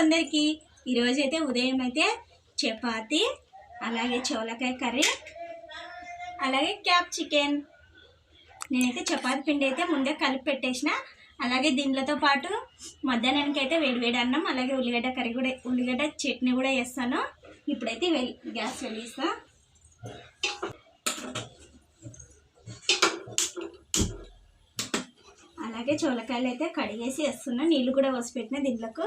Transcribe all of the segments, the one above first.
అందరికీ ఈరోజు అయితే ఉదయం అయితే చపాతి అలాగే చోలకాయ కర్రీ అలాగే క్యాప్ చికెన్. నేనైతే చపాతి పిండి అయితే ముందే కలిపి పెట్టేసిన. అలాగే దీనిలతో పాటు మధ్యాహ్నానికి అయితే వేడివేడి అన్నం అలాగే ఉల్లిగడ్డ కర్రీ కూడా ఉల్లిగడ్డ చట్నీ కూడా వేస్తాను ఇప్పుడైతే వెల్ గ్యాస్ వెలిగిస్తా. అలాగే చోలకాయలు అయితే కడిగేసి వేస్తున్నా. నీళ్ళు కూడా పోసి పెట్టిన దీంట్లోకి.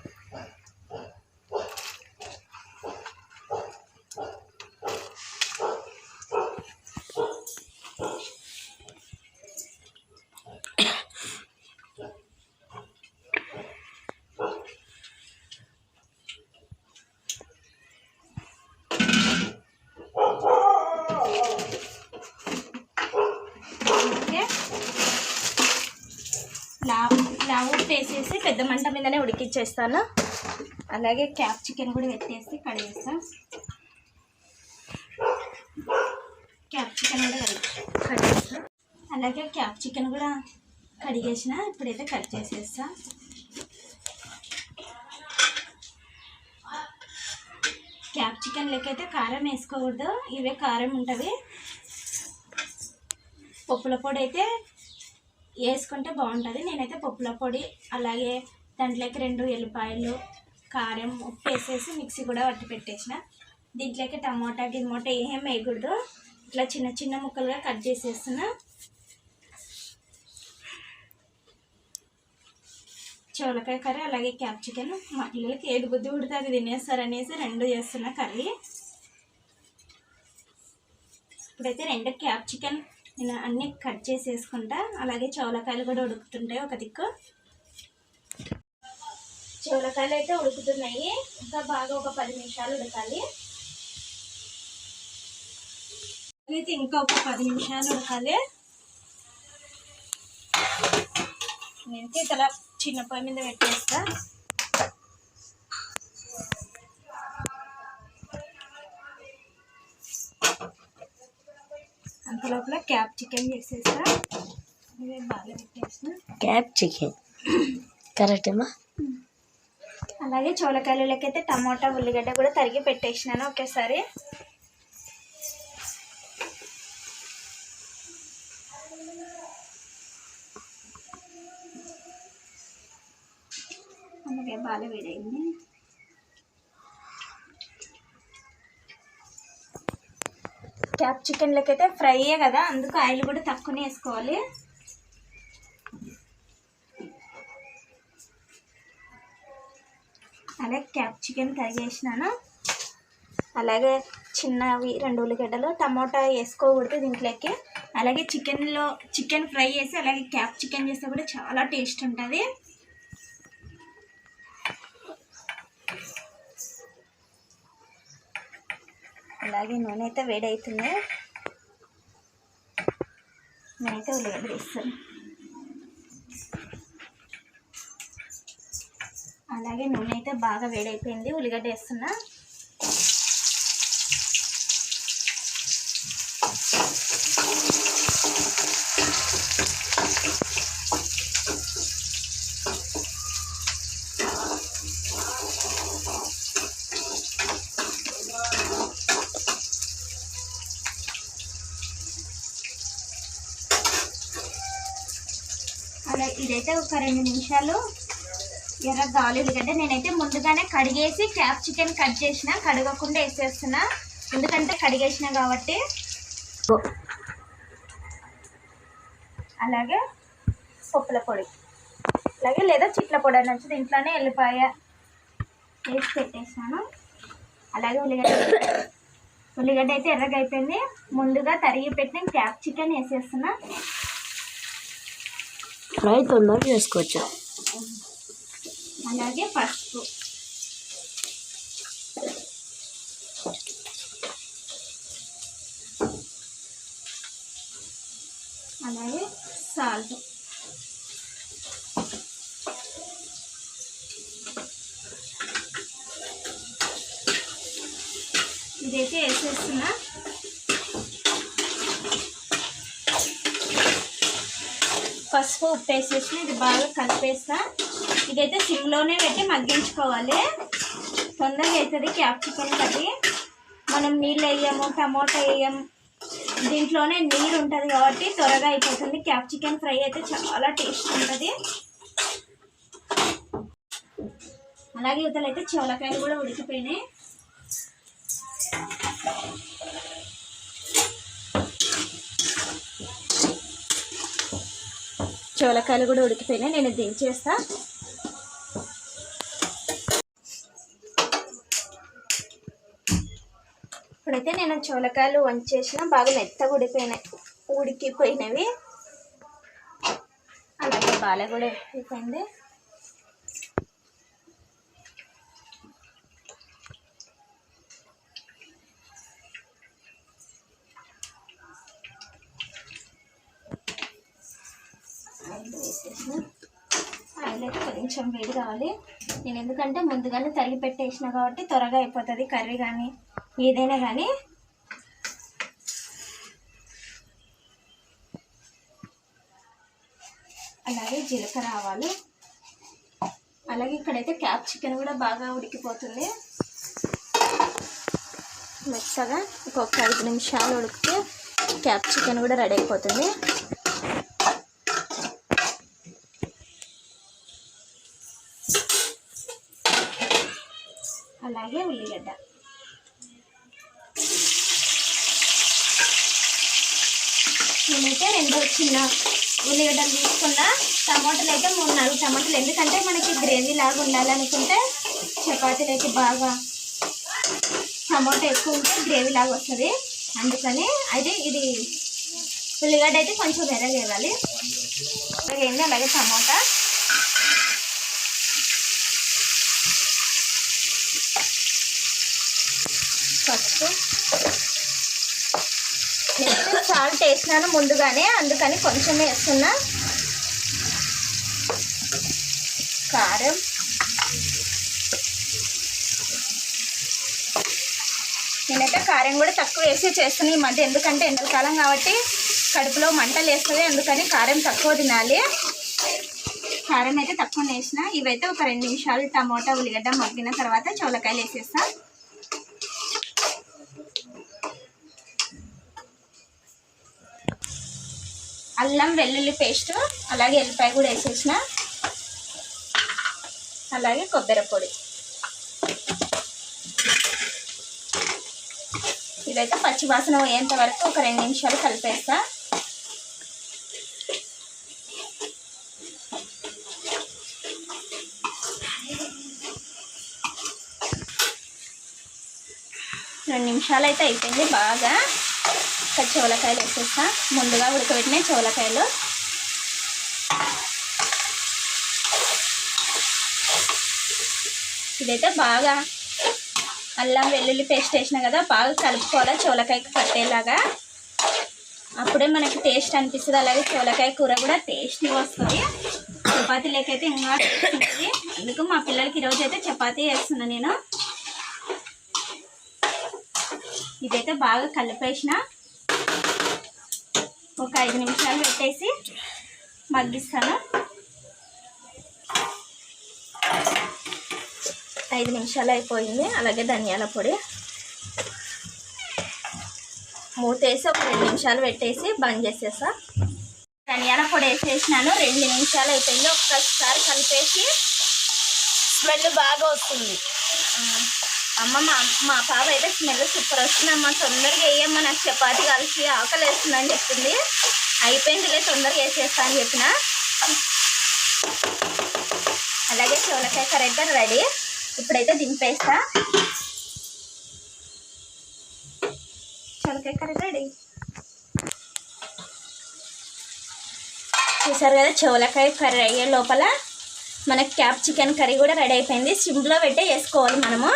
లావు లావు వేసేసి పెద్ద మంట మీదనే ఉడికిచ్చేస్తాను. అలాగే క్యాప్ చికెన్ కూడా పెట్టేసి కడిగేస్తా. క్యాప్ చికెన్ కూడా కడిగి కడిగేస్తా. అలాగే క్యాప్ చికెన్ కూడా కడిగేసిన ఇప్పుడైతే కట్ చేసేస్తా. క్యాప్ చికెన్ లెక్కైతే కారం వేసుకోకూడదు ఇవే కారం ఉంటుంది. పప్పుల పొడి అయితే వేసుకుంటే బాగుంటుంది. నేనైతే పప్పుల పొడి అలాగే దాంట్లోకి రెండు ఎల్లిపాయలు కారం ఉప్పు వేసేసి మిక్సీ కూడా పట్టి పెట్టేసిన. దీంట్లోకి టమోటా గిమోటా ఏం వేయకూడదు. ఇట్లా చిన్న చిన్న ముక్కలుగా కట్ చేసేస్తున్నా చోలకాయ కర్రీ అలాగే క్యాప్సికన్ మా పిల్లలకి ఏది బుద్ధి పుడితే అది తినేస్తారు అనేసి రెండు చేస్తున్న కర్రీ. ఇప్పుడైతే రెండు క్యాప్ నేను అన్నీ కట్ చేసేసుకుంటా. అలాగే చోలకాయలు కూడా ఉడుకుతుంటాయి ఒక దిక్కు. చోలకాయలు అయితే ఉడుకుతున్నాయి. ఇంకా బాగా ఒక పది నిమిషాలు ఉడకాలి. అయితే ఇంకా ఒక పది నిమిషాలు ఉడకాలి. నేనైతే ఇట్లా చిన్న పొయ్యి మీద పెట్టేస్తా. అంత లోపల క్యాప్ చికెన్ చేసేస్తా. బాగా క్యాప్ చికెన్. కరెక్టేమా అలాగే చోలకాయలకైతే టమాటా ఉల్లిగడ్డ కూడా తరిగి పెట్టేసినాను ఒకేసారి. అలాగే బాగా వేడైంది. క్యాప్ చికెన్ లెక్కైతే ఫ్రైయే కదా అందుకు ఆయిల్ కూడా తక్కువనే వేసుకోవాలి. అలాగే క్యాప్ చికెన్ తరిగేసినాను. అలాగే చిన్నవి రెండు ఉల్లిగడ్డలు టమోటా వేసుకోకూడదు దీంట్లోకి. అలాగే చికెన్లో చికెన్ ఫ్రై చేసి అలాగే క్యాప్ చికెన్ చేస్తే కూడా చాలా టేస్ట్ ఉంటుంది. అలాగే నూనె అయితే వేడవుతుంది నేనైతే ఉల్లిగడ్డ వేస్తాను అలాగే నూనె అయితే బాగా వేడైపోయింది. ఉల్లిగడ్డ వేస్తున్నా. కూడా ఇదైతే ఒక రెండు నిమిషాలు ఎర్ర గాలి ఉల్లిగడ్డ నేనైతే ముందుగానే కడిగేసి క్యాప్ చికెన్ కట్ చేసిన కడగకుండా వేసేస్తున్నా. ఎందుకంటే కడిగేసిన కాబట్టి. అలాగే పప్పుల పొడి. అలాగే లేదా చిట్ల పొడి అనొచ్చు దీంట్లోనే ఎల్లిపాయ వేసి పెట్టేసాను. అలాగే ఉల్లిగడ్డ. ఉల్లిగడ్డ అయితే ఎర్రగా అయిపోయింది. ముందుగా తరిగి పెట్టిన క్యాప్ చికెన్ వేసేస్తున్నా. ఫ్రై తొందరగా చేసుకోవచ్చు అలాగే పసుపు అలాగే సాల్ట్ ఇదైతే వేసేస్తున్నా పసుపు ఉప్పు వేసేసి ఇది బాగా కలిపేస్తా. ఇదైతే సిమ్లోనే పెట్టి మగ్గించుకోవాలి. తొందరగా అవుతుంది క్యాప్సికమ్ కర్రీ. మనం నీళ్ళు వేయము టమోటా వేయము. దీంట్లోనే నీరు ఉంటుంది కాబట్టి త్వరగా అయిపోతుంది. క్యాప్సికమ్ ఫ్రై అయితే చాలా టేస్ట్ ఉంటుంది. అలాగే ఇవతలైతే అయితే చోలకాయలు కూడా ఉడికిపోయినాయి. చోలకాయలు కూడా ఉడికిపోయినాయి. నేను దించేస్తా ఇప్పుడైతే నేను చోలకాయలు వంచేసిన. బాగా మెత్తగా ఉడిపోయినాయి ఉడికిపోయినవి. అలాగే బాల కూడా ఉడికిపోయింది. ఆయిల్ వేసేసిన. ఆయిల్ అయితే కొంచెం వేడి కావాలి. నేను ఎందుకంటే ముందుగానే తరిగి పెట్టేసిన కాబట్టి త్వరగా అయిపోతుంది కర్రీ కానీ ఏదైనా కానీ. అలాగే జీలకర్ర ఆవాలు. అలాగే ఇక్కడైతే క్యాప్ చికెన్ కూడా బాగా ఉడికిపోతుంది. మెత్తగా ఇంకొక ఐదు నిమిషాలు ఉడికితే క్యాప్ చికెన్ కూడా రెడీ అయిపోతుంది. అలాగే ఉల్లిగడ్డ. నేనైతే రెండు చిన్న ఉల్లిగడ్డలు తీసుకున్నా. టమాటాలు అయితే మూడు నాలుగు టమాటాలు. ఎందుకంటే మనకి గ్రేవీ లాగా ఉండాలనుకుంటే చపాతీలు అయితే బాగా టమాటా ఎక్కువ ఉంటే గ్రేవీ లాగా వస్తుంది. అందుకని అయితే ఇది ఉల్లిగడ్డ అయితే కొంచెం ఎర్రగేయాలి ఎర్రగైంది అలాగే టమాటా పసుపు నెక్స్ట్ సాల్ట్ వేసినాను ముందుగానే అందుకని కొంచెం వేస్తున్నా. కారం. నేనైతే కారం కూడా తక్కువ వేసి చేస్తున్నాను ఈ మధ్య ఎందుకంటే ఎండాకాలం కాబట్టి కడుపులో మంటలు వేస్తుంది అందుకని కారం తక్కువ తినాలి. కారం అయితే తక్కువ వేసిన. ఇవైతే ఒక రెండు నిమిషాలు టమోటా ఉల్లిగడ్డ మగ్గిన తర్వాత చోలకాయలు వేసేస్తాను అల్లం వెల్లుల్లి పేస్ట్ అలాగే ఎల్లిపాయ కూడా వేసేసిన. అలాగే కొబ్బరి పొడి. ఇదైతే పచ్చి వాసన పోయేంత వరకు ఒక రెండు నిమిషాలు కలిపేస్తా. రెండు నిమిషాలు అయితే అయిపోయింది బాగా. ఇక్కడ చోలకాయలు వేసేస్తా. ముందుగా ఉడకబెట్టిన చోలకాయలు. ఇదైతే బాగా అల్లం వెల్లుల్లి పేస్ట్ వేసిన కదా బాగా కలుపుకోవాలి చోలకాయకి పట్టేలాగా. అప్పుడే మనకి టేస్ట్ అనిపిస్తుంది. అలాగే చోలకాయ కూర కూడా టేస్ట్ వస్తుంది. చపాతీ లేకైతే ఇంకా ఉంటుంది అందుకు మా పిల్లలకి ఈరోజు అయితే చపాతీ వేస్తున్నా నేను. ఇదైతే బాగా కలిపేసిన ఒక ఐదు నిమిషాలు పెట్టేసి మగ్గిస్తాను. ఐదు నిమిషాలు అయిపోయింది. అలాగే ధనియాల పొడి. మూత వేసి ఒక రెండు నిమిషాలు పెట్టేసి బంద్ చేసేసా ధనియాల పొడి వేసేసినాను. రెండు నిమిషాలు అయిపోయింది. ఒక్కసారి కలిపేసి స్మెల్ బాగా వస్తుంది. అమ్మ మా మా పాప అయితే స్మెల్ సూపర్ వస్తుందమ్మ. తొందరగా వేయమ్మ నాకు చపాతి కలిసి ఆకలి వేస్తుందని చెప్పింది. అయిపోయిందిలే తొందరగా వేసేస్తా అని చెప్పిన. అలాగే చోలకాయ కర్రీ అయితే రెడీ ఇప్పుడైతే దింపేస్తా. చోలకాయ కర్రీ రెడీ చూసారు కదా చోలకాయ కర్రీ అయ్యే లోపల మనకి క్యాప్ చికెన్ కర్రీ కూడా రెడీ అయిపోయింది. సిమ్లో పెట్టే వేసుకోవాలి మనము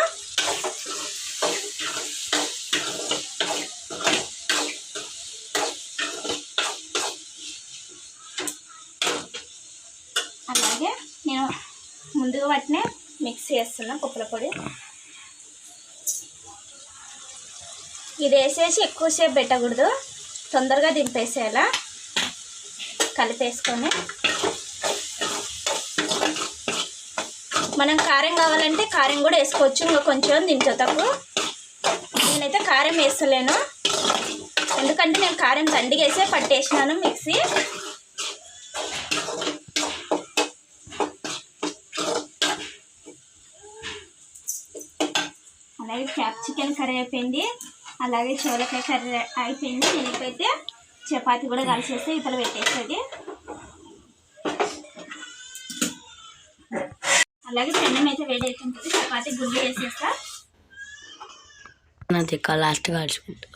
అలాగే నేను ముందుగా వాటినే మిక్స్ చేస్తున్నా కుప్పల పొడి. ఇది వేసేసి ఎక్కువసేపు పెట్టకూడదు. తొందరగా దింపేసేయాలా కలిపేసుకొని. మనం కారం కావాలంటే కారం కూడా వేసుకోవచ్చు ఇంకా కొంచెం దీంట్లో తక్కువ. నేనైతే కారం వేస్తలేను. ఎందుకంటే నేను కారం తండిగేసే పట్టేసినాను మిక్సీ. అలాగే క్యాప్సికన్ కర్రీ అయిపోయింది. అలాగే చోలకాయ కర్రీ అయిపోయింది. నేనైతే చపాతి కూడా కలిసేస్తే ఇతలు పెట్టేస్తుంది అలాగే పెన్నం అయితే వేడి అవుతుంటుంది చపాతి గుడ్లు వేసేస్తా. నాది లాస్ట్ కాల్చుకుంటా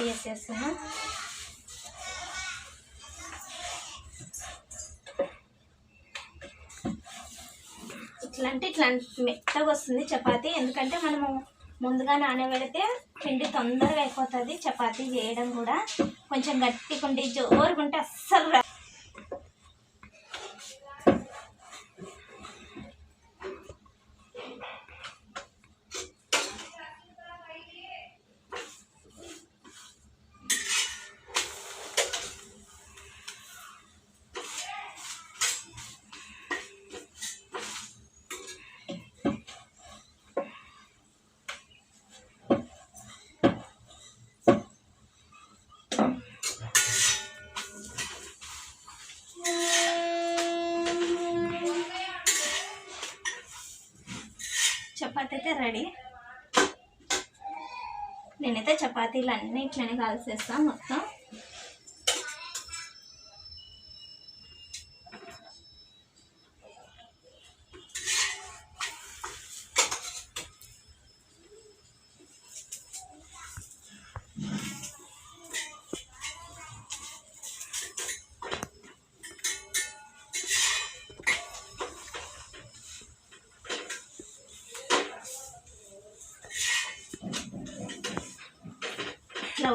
వేసేస్తాను ఇట్లా అంటే ఇట్లా మెత్తగా వస్తుంది చపాతి. ఎందుకంటే మనము ముందుగా నానబెడితే పిండి తొందరగా అయిపోతుంది చపాతీ చేయడం కూడా. కొంచెం గట్టిగా ఉండి జోరుగా ఉంటే అస్సలు చపాతీ అయితే రెడీ. నేనైతే చపాతీలు అన్నీ ఇట్లనే కలిసేస్తాను మొత్తం.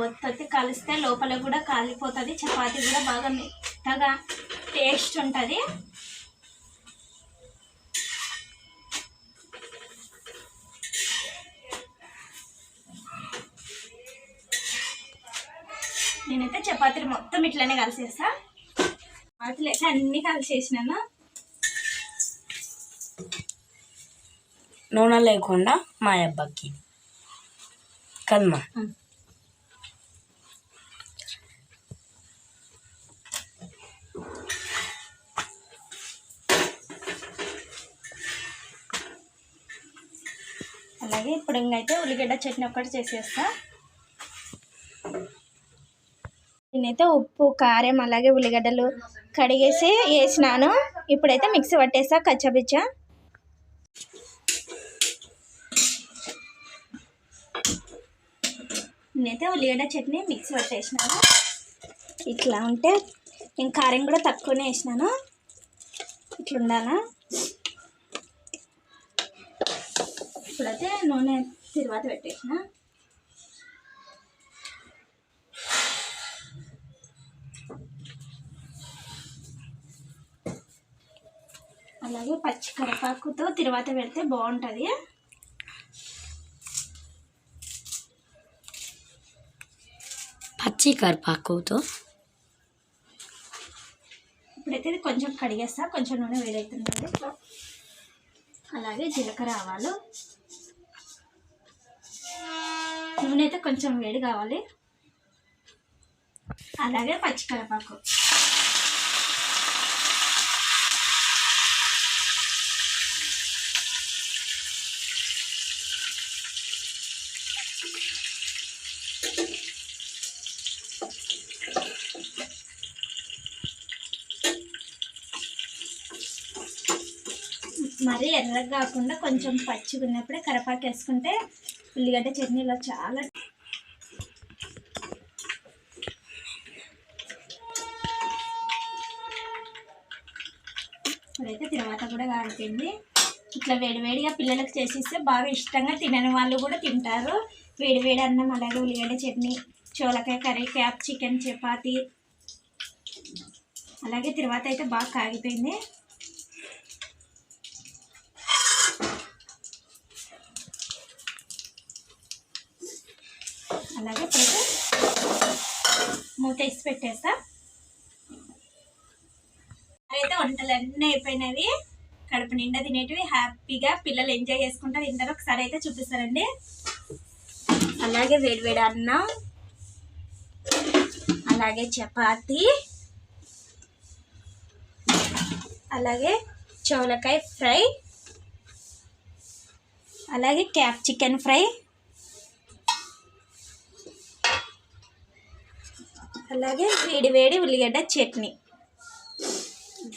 ఒత్తి కలిస్తే లోపల కూడా కాలిపోతుంది చపాతీ కూడా బాగా మెత్తగా టేస్ట్ ఉంటుంది. నేనైతే చపాతీలు మొత్తం ఇట్లనే కలిసేస్తా. చపాతీలు అయితే అన్నీ కలిసేసినాను. నూనె లేకుండా మా అబ్బాకి. కదమ్మా అలాగే ఇప్పుడు ఇంకైతే ఉల్లిగడ్డ చట్నీ ఒకటి చేసేస్తా. నేనైతే ఉప్పు కారం అలాగే ఉల్లిగడ్డలు కడిగేసి వేసినాను. ఇప్పుడైతే మిక్సీ పట్టేస్తా కచ్చబిచ్చ. నేనైతే ఉల్లిగడ్డ చట్నీ మిక్సీ పట్టేసినాను. ఇట్లా ఉంటే నేను కారం కూడా తక్కువనే వేసినాను. ఇట్లా ఉండాలా? ఇప్పుడైతే నూనె తిరువాత పెట్టేసిన. అలాగే పచ్చి కరివేపాకుతో తిరువాత పెడితే బాగుంటుంది. పచ్చి కరిపాకుతో ఇప్పుడైతే ఇది కొంచెం కడిగేస్తా కొంచెం నూనె వేడవుతుంది. అలాగే జీలకర్ర ఆవాలు. నూనె అయితే కొంచెం వేడి కావాలి. అలాగే పచ్చికరపాకు మరీ ఎర్రగా కాకుండా కొంచెం పచ్చిగా ఉన్నప్పుడే కరపాకు వేసుకుంటే ఉల్లిగడ్డ చట్నీలో చాలా ఇప్పుడైతే తర్వాత కూడా కాలిపోయింది ఇట్లా వేడివేడిగా పిల్లలకు చేసిస్తే బాగా ఇష్టంగా తినని వాళ్ళు కూడా తింటారు. వేడివేడి అన్నం అలాగే ఉల్లిగడ్డ చట్నీ చోలకాయ కర్రీ క్యాప్ చికెన్ చపాతి. అలాగే తర్వాత అయితే బాగా కాగిపోయింది. అలాగే ఇప్పుడైతే మూత వేసి పెట్టేస్తా. అయితే వంటలు అన్నీ అయిపోయినవి. కడుపు నిండా తినేటివి హ్యాపీగా పిల్లలు ఎంజాయ్ చేసుకుంటా తింటారు. ఒకసారి అయితే చూపిస్తారండి అలాగే వేడివేడి అన్నం అలాగే చపాతి అలాగే చోలకాయ ఫ్రై అలాగే క్యాప్ చికెన్ ఫ్రై. అలాగే వేడి వేడి ఉల్లిగడ్డ చట్నీ.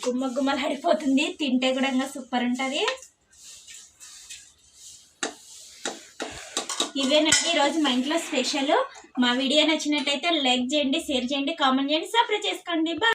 గుమ్మ గుమ్మలు ఆడిపోతుంది తింటే కూడా ఇంకా సూపర్ ఉంటుంది. ఇవేనండి ఈరోజు మా ఇంట్లో స్పెషల్. మా వీడియో నచ్చినట్టయితే లైక్ చేయండి షేర్ చేయండి కామెంట్ చేయండి. సబ్స్క్రైబ్ చేసుకోండి. బాయ్